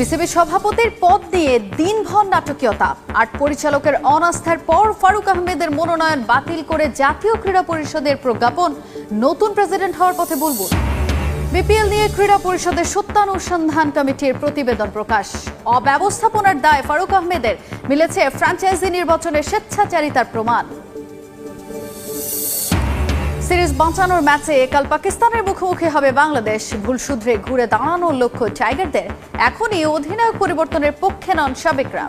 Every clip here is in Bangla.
বিসিবি সভাপতির পদ নিয়ে দিনভর নাটকীয়তা। আট পরিচালকের অনাস্থার পর ফারুক আহমেদের মনোনয়ন বাতিল করে জাতীয় ক্রীড়া পরিষদের প্রজ্ঞাপন, নতুন প্রেসিডেন্ট হওয়ার পথে বুলবুল বিপিএল নিয়ে ক্রীড়া পরিষদের সত্যানুসন্ধান কমিটির প্রতিবেদন প্রকাশ। অব্যবস্থাপনার দায় ফারুক আহমেদের, মিলেছে ফ্র্যাঞ্চাইজি নির্বাচনে স্বেচ্ছাচারিতার প্রমাণ। সিরিজ বাঁচানোর ম্যাচে কাল পাকিস্তানের মুখোমুখি হবে বাংলাদেশ। ভুল শুধরে ঘুরে দাঁড়ানোর লক্ষ্য টাইগারদের। এখনই অধিনায়ক পরিবর্তনের পক্ষে নন সাবেকরা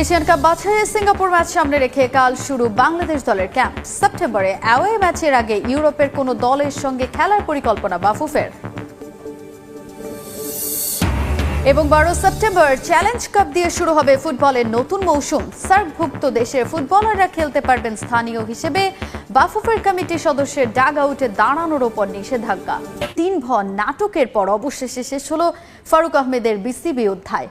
এশিয়ান কাপ বাছাইয়ে সিঙ্গাপুর ম্যাচ সামনে রেখে কাল শুরু বাংলাদেশ দলের ক্যাম্প। সেপ্টেম্বরে অ্যাওয়ে ম্যাচের আগে ইউরোপের কোনো দলের সঙ্গে খেলার পরিকল্পনা বাফুফের। এবং বারো সেপ্টেম্বর চ্যালেঞ্জ কাপ দিয়ে শুরু হবে ফুটবলের নতুন মৌসুম। সার্কভুক্ত দেশের ফুটবলাররা খেলতে পারবেন স্থানীয় হিসেবে। বাফুফের কমিটির সদস্যের ডাগ আউটে দাঁড়ানোর ওপর নিষেধাজ্ঞা। তিন ভন নাটকের পর অবশেষে শেষ হলো ফারুক আহমেদের বিসিবি অধ্যায়।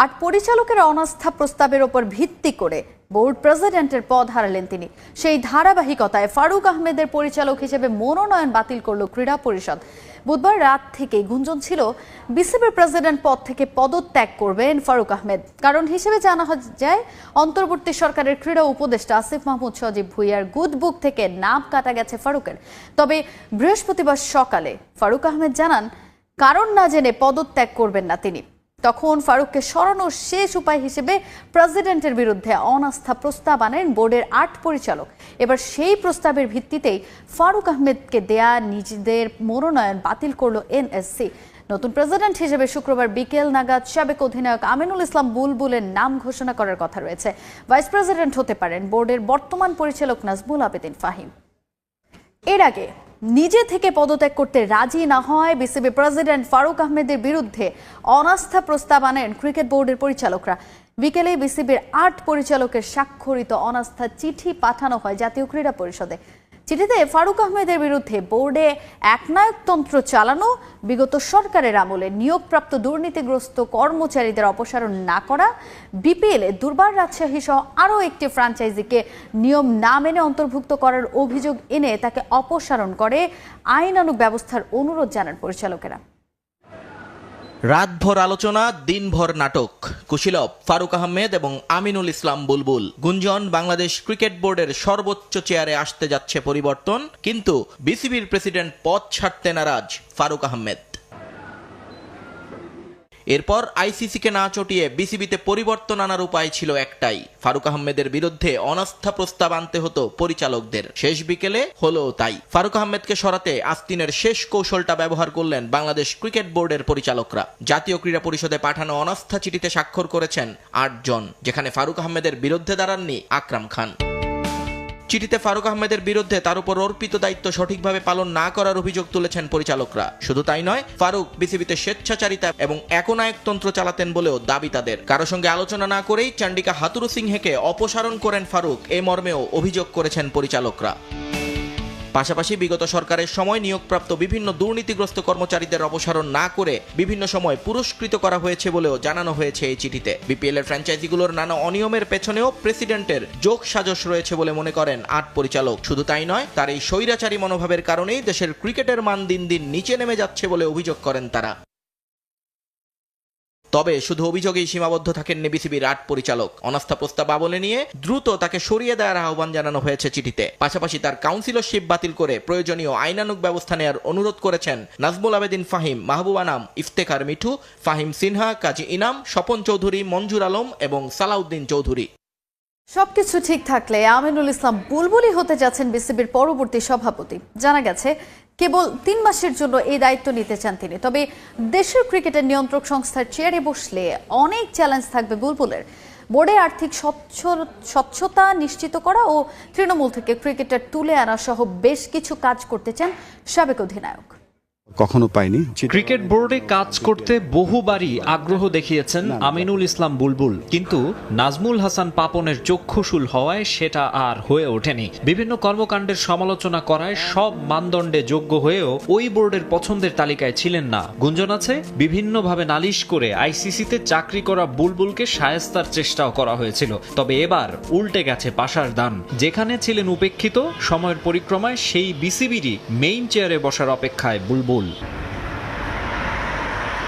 আর পরিচালকের অনাস্থা প্রস্তাবের ওপর ভিত্তি করে বোর্ড প্রেসিডেন্টের পদ হারালেন তিনি। সেই ধারাবাহিকতায় ফারুক আহমেদের পরিচালক হিসেবে মনোনয়ন বাতিল করল ক্রীড়া পরিষদ। বুধবার রাত থেকে গুঞ্জন ছিল, বিসিবির প্রেসিডেন্ট পদ থেকে পদত্যাগ করবেন ফারুক আহমেদ। কারণ হিসেবে জানা যায়, অন্তর্বর্তী সরকারের ক্রীড়া উপদেষ্টা আসিফ মাহমুদ সজীব ভুইয়ার গুড বুক থেকে নাম কাটা গেছে ফারুকের। তবে বৃহস্পতিবার সকালে ফারুক আহমেদ জানান, কারণ না জেনে পদত্যাগ করবেন না তিনি। তখন ফারুককে সরানোর শেষ উপায় হিসেবে প্রেসিডেন্টের বিরুদ্ধে অনাস্থা প্রস্তাব আনেন বোর্ডের আট পরিচালক। এবার সেই প্রস্তাবের ভিত্তিতেই ফারুক আহমেদকে দেয়া নিজেদের মনোনয়ন বাতিল করল এনএসসি। নতুন প্রেসিডেন্ট হিসেবে শুক্রবার বিকেল নাগাদ সাবেক অধিনায়ক আমিনুল ইসলাম বুলবুলের নাম ঘোষণা করার কথা রয়েছে। ভাইস প্রেসিডেন্ট হতে পারেন বোর্ডের বর্তমান পরিচালক নাজমুল আবেদিন ফাহিম। এর আগে নিজে থেকে পদত্যাগ করতে রাজি না হয় বিসিবি প্রেসিডেন্ট ফারুক আহমেদের বিরুদ্ধে অনাস্থা প্রস্তাব আনেন ক্রিকেট বোর্ডের পরিচালকরা। বিকেলে বিসিবির আট পরিচালকের স্বাক্ষরিত অনাস্থা চিঠি পাঠানো হয় জাতীয় ক্রীড়া পরিষদে। চিঠিতে ফারুক আহমেদের বিরুদ্ধে বোর্ডে একনায়কতন্ত্র চালানো, বিগত সরকারের আমলে নিয়োগপ্রাপ্ত দুর্নীতিগ্রস্ত কর্মচারীদের অপসারণ না করা, বিপিএল এ দুর্বার রাজশাহী সহ আরও একটি ফ্রাঞ্চাইজিকে নিয়ম না মেনে অন্তর্ভুক্ত করার অভিযোগ এনে তাকে অপসারণ করে আইনানুগ ব্যবস্থার অনুরোধ জানান পরিচালকেরা। রাতভর আলোচনা, দিনভর নাটক। কুশীলব, ফারুক আহমেদ এবং আমিনুল ইসলাম বুলবুল। গুঞ্জন, বাংলাদেশ ক্রিকেট বোর্ডের সর্বোচ্চ চেয়ারে আসতে যাচ্ছে পরিবর্তন, কিন্তু বিসিবির প্রেসিডেন্ট পদ ছাড়তে নারাজ ফারুক আহমেদ। এরপর আইসিসিকে না চটিয়ে বিসিবিতে পরিবর্তন আনার উপায় ছিল একটাই। ফারুক আহমেদের বিরুদ্ধে অনাস্থা প্রস্তাব আনতে হতো পরিচালকদের। শেষ বিকেলে হলো তাই। ফারুক আহমেদকে সরাতে আস্তিনের শেষ কৌশলটা ব্যবহার করলেন বাংলাদেশ ক্রিকেট বোর্ডের পরিচালকরা। জাতীয় ক্রীড়া পরিষদে পাঠানো অনাস্থা চিঠিতে স্বাক্ষর করেছেন আটজন, যেখানে ফারুক আহমেদের বিরুদ্ধে দাঁড়াননি আকরাম খান। চিঠিতে ফারুক আহমেদের বিরুদ্ধে তার উপর অর্পিত দায়িত্ব সঠিকভাবে পালন না করার অভিযোগ তুলেছেন পরিচালকরা। শুধু তাই নয়, ফারুক বিসিবিতে স্বেচ্ছাচারিতা এবং একনায়কতন্ত্র চালাতেন বলেও দাবি তাদের। কারও সঙ্গে আলোচনা না করেই চান্ডিকা হাতুরু সিংহেকে অপসারণ করেন ফারুক, এ মর্মেও অভিযোগ করেছেন পরিচালকরা। পাশাপাশি বিগত সরকারের সময় নিয়োগপ্রাপ্ত বিভিন্ন দুর্নীতিগ্রস্ত কর্মচারীদের অপসারণ না করে বিভিন্ন সময় পুরস্কৃত করা হয়েছে বলেও জানানো হয়েছে এই চিঠিতে। বিপিএল এর ফ্র্যাঞ্চাইজিগুলোর নানা অনিয়মের পেছনেও প্রেসিডেন্টের যোগ সাজস রয়েছে বলে মনে করেন আট পরিচালক। শুধু তাই নয়, তার এই স্বৈরাচারী মনোভাবের কারণেই দেশের ক্রিকেটের মান দিন দিন নিচে নেমে যাচ্ছে বলে অভিযোগ করেন তারা। তবে শুধু অভিযোগেই সীমাবদ্ধ থাকেননি বিসিবির আট পরিচালক। অনাস্থা প্রস্তাব আমলে নিয়ে দ্রুত তাকে সরিয়ে দেওয়ার আহ্বান জানানো হয়েছে চিঠিতে। পাশাপাশি তার কাউন্সিলরশিপ বাতিল করে প্রয়োজনীয় আইনানুগ ব্যবস্থা নেওয়ার অনুরোধ করেছেন নাজমুল আবেদিন ফাহিম, মাহবুব আনাম ইফতেখার মিঠু, ফাহিম সিনহা, কাজী ইনাম, স্বপন চৌধুরী, মঞ্জুর আলম এবং সালাউদ্দিন চৌধুরী। সবকিছু ঠিক থাকলে আমিনুল ইসলাম বুলবুলি হতে যাচ্ছেন বিসিবির পরবর্তী সভাপতি। জানা গেছে কেবল তিন মাসের জন্য এই দায়িত্ব নিতে চান তিনি। তবে দেশের ক্রিকেটের নিয়ন্ত্রক সংস্থার চেয়ারে বসলে অনেক চ্যালেঞ্জ থাকবে বুলবুলের। বোর্ডে আর্থিক স্বচ্ছ, স্বচ্ছতা নিশ্চিত করা ও তৃণমূল থেকে ক্রিকেটার তুলে আনা সহ বেশ কিছু কাজ করতে চান সাবেক অধিনায়ক। কখনো পাইনি। ক্রিকেট বোর্ডে কাজ করতে বহুবারই আগ্রহ দেখিয়েছেন আমিনুল ইসলাম বুলবুল। কিন্তু নাজমুল হাসান পাপনের চক্ষুশুল হওয়ায় সেটা আর হয়ে ওঠেনি। বিভিন্ন কর্মকাণ্ডের সমালোচনা করায় সব মানদণ্ডে যোগ্য হয়েও ওই বোর্ডের পছন্দের তালিকায় ছিলেন না। গুঞ্জন আছে বিভিন্নভাবে নালিশ করে আইসিসিতে চাকরি করা বুলবুলকে সায়স্তার চেষ্টাও করা হয়েছিল। তবে এবার উল্টে গেছে পাশার দান। যেখানে ছিলেন উপেক্ষিত সময়ের পরিক্রমায় সেই বিসিবিরই মেইন চেয়ারে বসার অপেক্ষায় বুলবুল।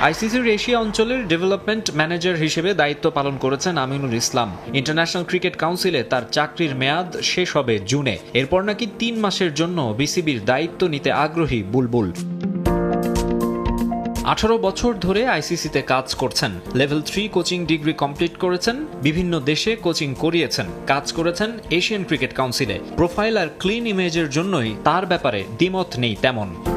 আইসিসির এশিয়া অঞ্চলের ডেভেলপমেন্ট ম্যানেজার হিসেবে দায়িত্ব পালন করেছেন আমিনুল ইসলাম। ইন্টারন্যাশনাল ক্রিকেট কাউন্সিলে তার চাকরির মেয়াদ শেষ হবে জুনে। এরপর নাকি তিন মাসের জন্য বিসিবির দায়িত্ব নিতে আগ্রহী বুলবুল। আঠারো বছর ধরে আইসিসিতে কাজ করছেন। Level three coaching degree complete করেছেন, বিভিন্ন দেশে কোচিং করিয়েছেন। কাজ করেছেন এশিয়ান ক্রিকেট কাউন্সিলে। প্রোফাইল আর ক্লিন ইমেজের জন্যই তার ব্যাপারে দ্বিমত নেই তেমন।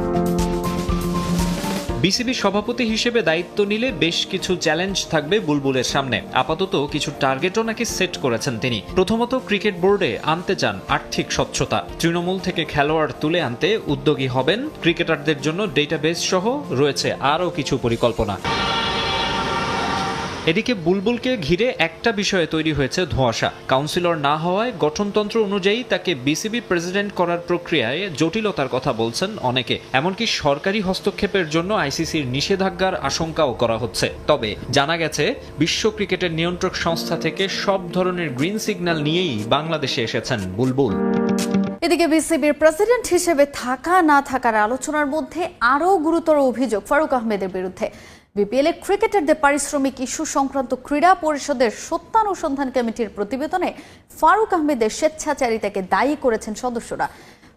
বিসিবি সভাপতি হিসেবে দায়িত্ব নিলে বেশ কিছু চ্যালেঞ্জ থাকবে বুলবুলের সামনে। আপাতত কিছু টার্গেটও নাকি সেট করেছেন তিনি। প্রথমত ক্রিকেট বোর্ডে আনতে চান আর্থিক স্বচ্ছতা। তৃণমূল থেকে খেলোয়াড় তুলে আনতে উদ্যোগী হবেন ক্রিকেটারদের জন্য ডেটাবেস সহ রয়েছে আরও কিছু পরিকল্পনা। এদিকে বুলবুলকে ঘিরে একটা বিষয়ে তৈরি হয়েছে ধোঁয়াশা। কাউন্সিলর না হওয়ায় গঠনতন্ত্র অনুযায়ী তাকে বিসিবি প্রেসিডেন্ট করার প্রক্রিয়ায় জটিলতার কথা বলছেন অনেকে। এমনকি সরকারি হস্তক্ষেপের জন্য আইসিসির নিষেধাজ্ঞার আশঙ্কাও করা হচ্ছে। তবে জানা গেছে, বিশ্ব ক্রিকেটের নিয়ন্ত্রক সংস্থা থেকে সব ধরনের গ্রিন সিগন্যাল নিয়েই বাংলাদেশে এসেছেন বুলবুল। এদিকে বিসিবির প্রেসিডেন্ট হিসেবে থাকা না থাকার আলোচনার মধ্যে আরও গুরুতর অভিযোগ ফারুক আহমেদের বিরুদ্ধে। বিপিএল ক্রিকেটারদের পারিশ্রমিক ইস্যু সংক্রান্ত ক্রীড়া পরিষদের সত্যানুসন্ধান কমিটির প্রতিবেদনে ফারুক আহমেদের স্বেচ্ছাচারিতাকে দায়ী করেছেন সদস্যরা।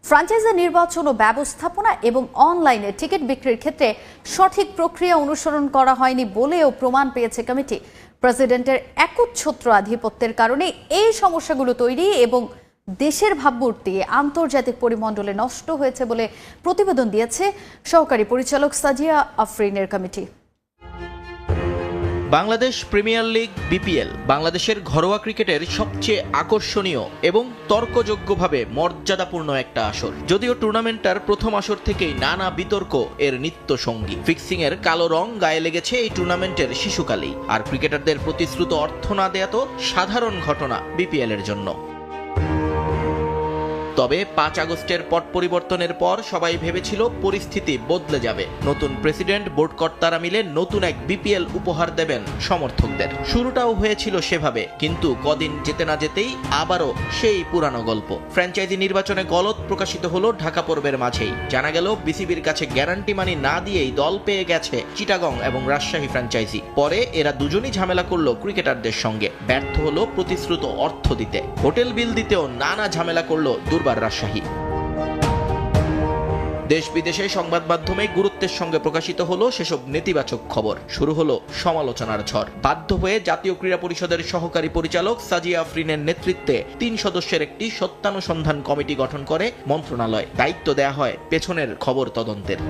ফ্র্যাঞ্চাইজি নির্বাচন ও ব্যবস্থাপনা এবং অনলাইনে টিকিট বিক্রির ক্ষেত্রে সঠিক প্রক্রিয়া অনুসরণ করা হয়নি বলেও প্রমাণ পেয়েছে কমিটি। প্রেসিডেন্টের একচ্ছত্র আধিপত্যের কারণে এই সমস্যাগুলো তৈরি এবং দেশের ভাবমূর্তি আন্তর্জাতিক পরিমণ্ডলে নষ্ট হয়েছে বলে প্রতিবেদন দিয়েছে সহকারী পরিচালক সাজিয়া আফরিনের committee. Bangladesh premier league, BPL, বাংলাদেশের ঘরোয়া ক্রিকেটের সবচেয়ে আকর্ষণীয় এবং তর্কযোগ্যভাবে মর্যাদাপূর্ণ একটা আসর। যদিও টুর্নামেন্টটার প্রথম আসর থেকেই নানা বিতর্ক এর নিত্য সঙ্গী ফিক্সিং এর কালো রং গায়ে লেগেছে এই টুর্নামেন্টের শিশুকালেই। আর ক্রিকেটারদের প্রতিশ্রুত অর্থ না দেয়া তো সাধারণ ঘটনা বিপিএল এর জন্য। তবে পাঁচ আগস্টের পট পরিবর্তনের পর সবাই ভেবেছিল পরিস্থিতি বদলে যাবে। নতুন প্রেসিডেন্ট, বোর্ড কর্তারা মিলে নতুন এক বিপিএল উপহার দেবেন সমর্থকদের। শুরুটাও হয়েছিল সেভাবে, কিন্তু কদিন যেতে না যেতেই আবারও সেই পুরানো গল্প। ফ্র্যাঞ্চাইজি নির্বাচনে গলত প্রকাশিত হলো ঢাকা পর্বের মাঝেই। জানা গেল, বিসিবির কাছে গ্যারান্টি মানি না দিয়েই দল পেয়ে গেছে চিটাগং এবং রাজশাহী ফ্র্যাঞ্চাইজি। পরে এরা দুজনই ঝামেলা করল ক্রিকেটারদের সঙ্গে। ব্যর্থ হলো প্রতিশ্রুত অর্থ দিতে। হোটেল বিল দিতেও নানা ঝামেলা করল দুর্বার রাজশাহী দেশ বিদেশে সংবাদ মাধ্যমে গুরুত্বের সঙ্গে প্রকাশিত হলো সেসব নেতিবাচক খবর। শুরু হলো সমালোচনার ঝড়। বাধ্য হয়ে জাতীয় ক্রীড়া পরিষদের সহকারী পরিচালক সাজিয়া আফরিনের নেতৃত্বে তিন সদস্যের একটি সত্যানুসন্ধান কমিটি গঠন করে মন্ত্রণালয়। দায়িত্ব দেয়া হয় পেছনের খবর তদন্তের।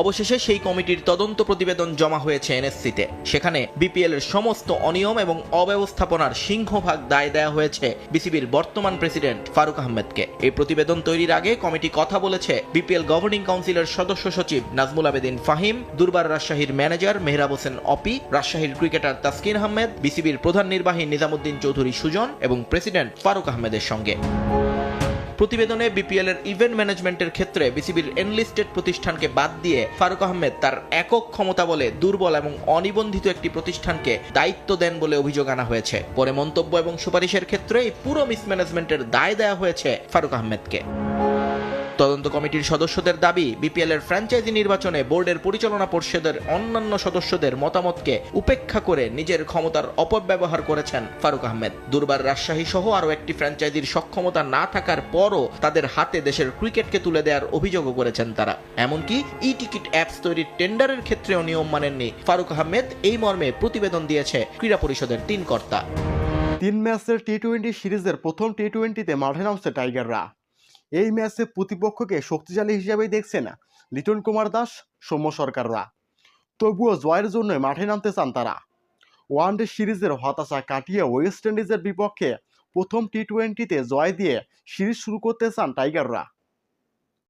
অবশেষে সেই কমিটির তদন্ত প্রতিবেদন জমা হয়েছে এনএসসিতে। সেখানে বিপিএল এর সমস্ত অনিয়ম এবং অব্যবস্থাপনার সিংহভাগ দায় দেওয়া হয়েছে বিসিবির বর্তমান প্রেসিডেন্ট ফারুক আহমেদকে। এই প্রতিবেদন তৈরির আগে কমিটি কথা বলেছে বিপিএল গভর্নিং কাউন্সিলের সদস্য সচিব নাজমুল আবেদিন ফাহিম, দুর্বার রাজশাহীর ম্যানেজার মেহরাব হোসেন অপি, রাজশাহীর ক্রিকেটার তাসকিন আহমেদ, বিসিবির প্রধান নির্বাহী নিজামুদ্দিন চৌধুরী সুজন এবং প্রেসিডেন্ট ফারুক আহমেদের সঙ্গে। প্রতিবেদনে বিপিএল এর ইভেন্ট ম্যানেজমেন্টের ক্ষেত্রে বিসিবির এনলিস্টেড প্রতিষ্ঠানকে বাদ দিয়ে ফারুক আহমেদ তার একক ক্ষমতা বলে দুর্বল এবং অনিবন্ধিত একটি প্রতিষ্ঠানকে দায়িত্ব দেন বলে অভিযোগ আনা হয়েছে। পরে মন্তব্য এবং সুপারিশের ক্ষেত্রে এই পুরো মিসম্যানেজমেন্টের দায় দেওয়া হয়েছে ফারুক আহমেদকে। তদন্ত কমিটির সদস্যদের দাবি বিপিএল এর ফ্র্যাঞ্চাইজি নির্বাচনে বোর্ডের পরিচালনা পরিষদের অন্যান্য সদস্যদের মতামতকে উপেক্ষা করে নিজের ক্ষমতার অপব্যবহার করেছেন ফারুক আহমেদ। দুর্বার রাজশাহী সহ আরও একটি ফ্র্যাঞ্চাইজির সক্ষমতা না থাকার পরও তাদের হাতে দেশের ক্রিকেটকে তুলে দেওয়ার অভিযোগও করেছেন তারা। এমনকি ই টিকিট অ্যাপস তৈরির টেন্ডারের ক্ষেত্রেও নিয়ম মানেননি। ফারুক আহমেদ এই মর্মে প্রতিবেদন দিয়েছে ক্রীড়া পরিষদের তিন কর্তা। তিন ম্যাচের টি টোয়েন্টি সিরিজের প্রথম টি টোয়েন্টিতে মাঠে নামছে টাইগাররা। এই ম্যাচে প্রতিপক্ষকে শক্তিশালী হিসেবেই দেখছে না লিটন কুমার দাস, সৌম্য সরকাররা। তবুও জয়ের জন্য মাঠে নামতে চান তারা। ওয়ানডে সিরিজের হতাশা কাটিয়ে ওয়েস্ট ইন্ডিজের বিপক্ষে প্রথম টি টোয়েন্টিতে জয় দিয়ে সিরিজ শুরু করতে চান টাইগাররা।